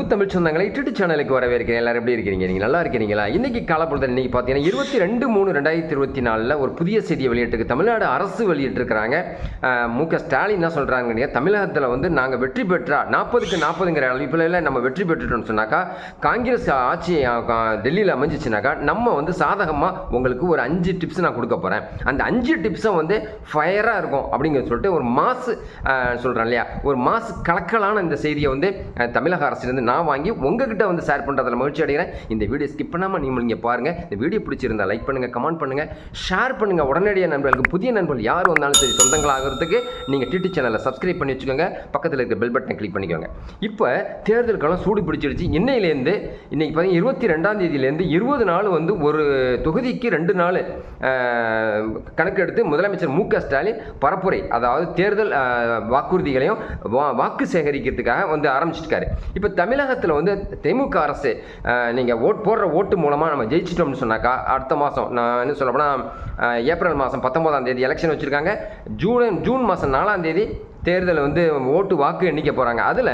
அன்பு தமிழ் சொந்தங்களை யூடியூப் சேனலுக்கு வரவேற்கிறேன். எல்லாரும் எப்படி இருக்கிறீங்க? நீங்கள் நல்லா இருக்கிறீங்களா? இன்றைக்கி காலப்பொழுது இன்றைக்கி பார்த்தீங்கன்னா இருபத்தி ரெண்டு மூணு ரெண்டாயிரத்தி இருபத்தி நாலில் ஒரு புதிய செய்தியை வெளியிட்டிருக்கு. தமிழ்நாடு அரசு வெளியிட்டிருக்கிறாங்க. மு. க. ஸ்டாலின் என்ன சொல்கிறாங்க தமிழகத்தில் வந்து நாங்கள் வெற்றி பெற்றா நாற்பதுக்கு நாற்பதுங்கிற அளவில் நம்ம வெற்றி பெற்றுட்டோம்னு சொன்னாக்கா காங்கிரஸ் ஆட்சி கா- டெல்லியில் அமைஞ்சிச்சுனாக்கா நம்ம வந்து சாதகமாக உங்களுக்கு ஒரு அஞ்சு டிப்ஸ் நான் கொடுக்க போகிறேன் அந்த அஞ்சு டிப்ஸும் வந்து ஃபயராக இருக்கும் அப்படிங்கிற சொல்லிட்டு ஒரு மாசு சொல்கிறேன் இல்லையா? ஒரு மாசு கலக்கலான இந்த செய்தியை வந்து தமிழக அரசுலேருந்து நான் வாங்கி உங்ககிட்ட வந்து ஷேர் பண்ணுறதுல மகிழ்ச்சி அடைகிறேன். இந்த வீடியோ ஸ்கிப் பண்ணாமல் நீங்கள் நீங்கள் பாருங்கள் இந்த வீடியோ பிடிச்சிருந்தா லைக் பண்ணுங்கள் கமெண்ட் பண்ணுங்கள் ஷேர் பண்ணுங்கள் உடனடியாக நண்பர்களுக்கு புதிய நண்பர்கள் யார் வந்தாலும் சரி சொந்தங்கள் ஆகிறதுக்கு நீங்கள் டிடி சேனலை சப்ஸ்கிரைப் பண்ணி வச்சுக்கோங்க. பக்கத்தில் இருக்க பெல் பட்டனை கிளிக் பண்ணிக்கோங்க. இப்போ தேர்தல் காலம் சூடு பிடிச்சிருச்சு. இன்னையிலேருந்து இன்னைக்கு பார்த்தீங்கன்னா இருபத்தி ரெண்டாம் தேதியிலேருந்து இருபது நாள் வந்து ஒரு தொகுதிக்கு ரெண்டு நாள் கணக்கெடுத்து முதலமைச்சர் மு க ஸ்டாலின் பரப்புரை அதாவது தேர்தல் வாக்குறுதிகளையும் வா- வாக்கு சேகரிக்கிறதுக்காக வந்து ஆரம்பிச்சிருக்காரு. இப்போ தமிழகத்தில் வந்து திமுக அரசு நீங்கள் ஓட் போடுற ஓட்டு மூலமாக நம்ம ஜெயிச்சிட்டோம்னு சொன்னாக்கா அடுத்த மாதம் நான் என்ன சொல்ல போனால் ஏப்ரல் மாதம் பத்தொம்போதாம் தேதி எலெக்ஷன் வச்சுருக்காங்க. ஜூன் ஜூன் மாதம் நாலாம் தேதி தேர்தல் வந்து ஓட்டு வாக்கு எண்ணிக்க போகிறாங்க அதில்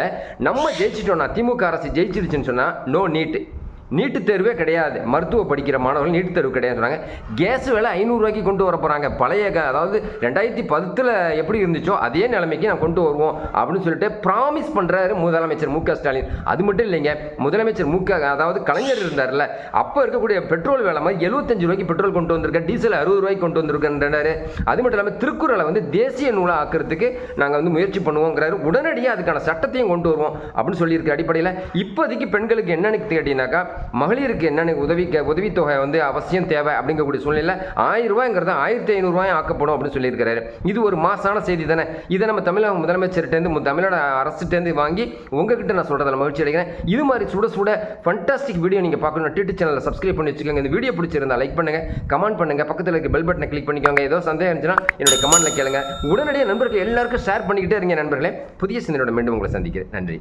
நம்ம ஜெயிச்சிட்டோம்னா திமுக அரசு ஜெயிச்சிருச்சுன்னு சொன்னால் நோ நீட்டு நீட்டு தேர்வே கிடையாது. மருத்துவ படிக்கிற மாணவர்கள் நீட்டுத் தேர்வு கிடையாது சொன்னாங்க. கேஸ் விலை ஐநூறுரூவாய்க்கு கொண்டு வர போகிறாங்க பழைய க- அதாவது ரெண்டாயிரத்தி பத்தில் எப்படி இருந்துச்சோ அதே நிலைமைக்கு நான் கொண்டு வருவோம் அப்படின்னு சொல்லிட்டு ப்ராமிஸ் பண்ணுறாரு முதலமைச்சர் மு க ஸ்டாலின். அது மட்டும் இல்லைங்க. முதலமைச்சர் மு க அதாவது கலைஞர் இருந்தார்ல அப்போ இருக்கக்கூடிய பெட்ரோல் விலை மாதிரி எழுபத்தஞ்சு ரூபாய்க்கு பெட்ரோல் கொண்டு வந்திருக்கேன் டீசல் அறுபது ரூபாய்க்கு கொண்டு வந்திருக்கேன்றாரு அது மட்டும் இல்லாமல் திருக்குறளை வந்து தேசிய நூலாக ஆக்கிறதுக்கு நாங்கள் வந்து முயற்சி பண்ணுவோங்கிறாரு. உடனடியாக அதுக்கான சட்டத்தையும் கொண்டு வருவோம் அப்படின்னு சொல்லியிருக்க அடிப்படையில் இப்போதைக்கு பெண்களுக்கு என்னன்னு கேட்டீங்கன்னாக்கா மகளிருக்கு என்னென்ன உதவி உதவித்தொகை வந்து அவசியம் தேவை அப்படிங்கக்கூடிய சூழ்நிலை ஆயிரம் ரூபாய்ங்கிறது ஆயிரத்தி ஐநூறுரூவாயும் ஆக்கப்படும் அப்படின்னு சொல்லியிருக்கிறாரு. இது ஒரு மாசான செய்தி தானே. இதை நம்ம தமிழக முதலமைச்சர்கிட்டேருந்து தமிழோட அரசுட்டேருந்து வாங்கி உங்ககிட்ட நான் சொல்கிறதில் மகிழ்ச்சி அடைகிறேன். இது மாதிரி சுட சுட ஃபண்டாஸ்டிக் வீடியோ நீங்கள் பார்க்கணும் டிடி சேனலில் சப்ஸ்கிரைப் பண்ணி வச்சுக்கோங்க. இந்த வீடியோ பிடிச்சிருந்தா லைக் பண்ணுங்க கமெண்ட் பண்ணுங்க. பக்கத்தில் இருக்க பெல் பட்டனை கிளிக் பண்ணிக்கோங்க. ஏதோ சந்தேகம் இருந்துச்சுன்னா என்னுடைய கமெண்ட்டில் கேளுங்க. உடனடியாக நண்பர்கள் எல்லாருக்கும் ஷேர் பண்ணிக்கிட்டே இருங்க நண்பர்களே. புதிய சிந்தனையோட மீண்டும் உங்களை சந்திக்கிறேன். நன்றி.